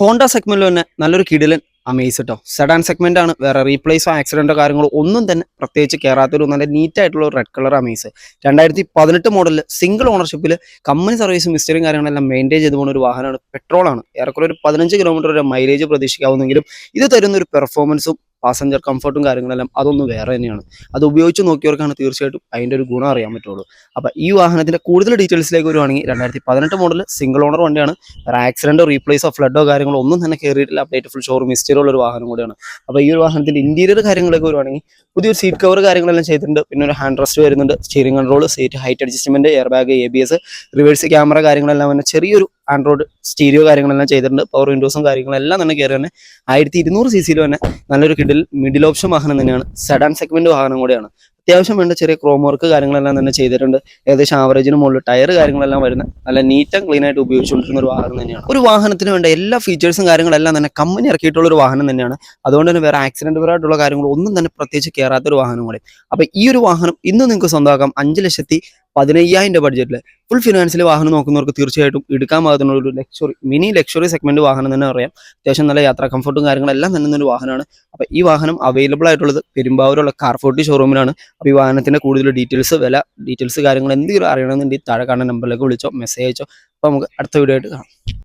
Honda സെഗ്മെന്റിൽ തന്നെ നല്ലൊരു കിടിലൻ അമേസ് കേട്ടോ സെഡാൻ സെഗ്മെന്റ് ആണ്. വേറെ റീപ്ലേസോ ആക്സിഡന്റോ കാര്യങ്ങളോ ഒന്നും തന്നെ പ്രത്യേകിച്ച് കയറാത്തൊരു നല്ല നീറ്റ് ആയിട്ടുള്ള റെഡ് കളർ അമേസ് രണ്ടായിരത്തി പതിനെട്ട് മോഡലിൽ സിംഗിൾ ഓണർഷിപ്പിൽ കമ്പനി സർവീസും മിസ്റ്ററിയും കാര്യങ്ങളെല്ലാം മെയിന്റെയിൻ ചെയ്ത് പോകുന്ന ഒരു വാഹനമാണ്. പെട്രോളാണ് ഏറെക്കുറെ ഒരു പതിനഞ്ച് കിലോമീറ്റർ വരെ മൈലേജ് പ്രതീക്ഷിക്കാവുന്നെങ്കിലും ഇത് തരുന്ന ഒരു പെർഫോമൻസും പാസഞ്ചർ കംഫർട്ടും കാര്യങ്ങളെല്ലാം അതൊന്നും വേറെ തന്നെയാണ്. അത് ഉപയോഗിച്ച് നോക്കിയവർക്കാണ് തീർച്ചയായിട്ടും അതിന്റെ ഒരു ഗുണം അറിയാൻ പറ്റുള്ളൂ. അപ്പോൾ ഈ വാഹനത്തിന്റെ കൂടുതൽ ഡീറ്റെയിൽസിലേക്ക് വരുവാണെങ്കിൽ രണ്ടായിരത്തി പതിനെട്ട് മോഡൽ സിംഗിൾ ഓണർ വണ്ടിയാണ്. വേറെ ആക്സിഡന്റോ റീപ്ലേസോ ഫ്ലഡോ കാര്യങ്ങളോ ഒന്നും തന്നെ കയറിയിട്ടില്ല അപ്ഡേറ്റ് ഫുൾ ഷോറും ഹിസ്റ്ററി ഉള്ള ഒരു വാഹനം കൂടിയാണ്. അപ്പോൾ ഈ ഒരു വാഹനത്തിന്റെ ഇന്റീരിയർ കാര്യങ്ങളൊക്കെ വരുവാണെങ്കിൽ പുതിയൊരു സീറ്റ് കവർ കാര്യങ്ങളെല്ലാം ചെയ്തിട്ടുണ്ട്. പിന്നെ ഒരു ഹാൻഡ് റെസ്റ്റ് വരുന്നുണ്ട്. Steering control seat height adjustment air bag A B S reverse camera കാര്യങ്ങളെല്ലാം തന്നെ ചെറിയൊരു ആൻഡ്രോയിഡ് സ്റ്റീരിയോ കാര്യങ്ങളെല്ലാം ചെയ്തിട്ടുണ്ട്. പവർ വിൻഡോസും കാര്യങ്ങളെല്ലാം തന്നെ കയറി തന്നെ ആയിരത്തി ഇരുന്നൂറ് സി സിയിൽ തന്നെ നല്ലൊരു കിഡിൽ മിഡിൽ ഓപ്ഷൻ വാഹനം തന്നെയാണ്. സെഡാൻ സെഗ്മെന്റ് വാഹനം കൂടെയാണ്. അത്യാവശ്യം വേണ്ട ചെറിയ ക്രോം വർക്ക് കാര്യങ്ങളെല്ലാം തന്നെ ചെയ്തിട്ടുണ്ട്. ഏകദേശം ആവറേജിന് മുകളിൽ ടയർ കാര്യങ്ങളെല്ലാം വരുന്ന നല്ല നീറ്റ് ആൻഡ് ക്ലീൻ ആയിട്ട് ഉപയോഗിച്ചുകൊണ്ടിരുന്ന ഒരു വാഹനം തന്നെയാണ്. ഒരു വാഹനത്തിന് വേണ്ട എല്ലാ ഫീച്ചേഴ്സും കാര്യങ്ങളെല്ലാം തന്നെ കമ്പനി ഇറക്കിയിട്ടുള്ള ഒരു വാഹനം തന്നെയാണ്. അതുകൊണ്ട് തന്നെ വേറെ ആക്സിഡന്റ് പരമായിട്ടുള്ള കാര്യങ്ങളൊന്നും തന്നെ പ്രത്യേകിച്ച് കയറാത്ത ഒരു വാഹനം കൂടി. അപ്പൊ ഈ ഒരു വാഹനം ഇന്ന് നിങ്ങൾക്ക് സ്വന്തമാക്കാം. അഞ്ച് ലക്ഷത്തി പതിനയ്യായിരം രൂപ ബഡ്ജറ്റിൽ ഫുൾ ഫിനാൻസിൽ വാഹനം നോക്കുന്നവർക്ക് തീർച്ചയായിട്ടും എടുക്കാൻ പാകത്തുന്ന ഒരു ലക്ഷറി മിനി ലക്ഷറി സെഗ്മെന്റ് വാഹനം തന്നെ പറയാം. അത്യാവശ്യം നല്ല യാത്രാ കംഫർട്ടും കാര്യങ്ങളെല്ലാം തന്നെ ഒരു വാഹനമാണ്. അപ്പോൾ ഈ വാഹനം അവൈലബിൾ ആയിട്ടുള്ളത് പെരുമ്പാവൂരുള്ള കാർഫോർട്ടി ഷോറൂമിലാണ് അപ്പോൾ ഈ വാഹനത്തിന്റെ കൂടുതൽ ഡീറ്റെയിൽസ് വില ഡീറ്റെയിൽസ് കാര്യങ്ങൾ എന്തെങ്കിലും അറിയണമെന്നുണ്ടെങ്കിൽ താഴെ കാണുന്ന നമ്പറിലേക്ക് വിളിച്ചോ മെസ്സേജ് അയച്ചോ. അപ്പോൾ നമുക്ക് അടുത്ത വീഡിയോ ആയിട്ട് കാണാം.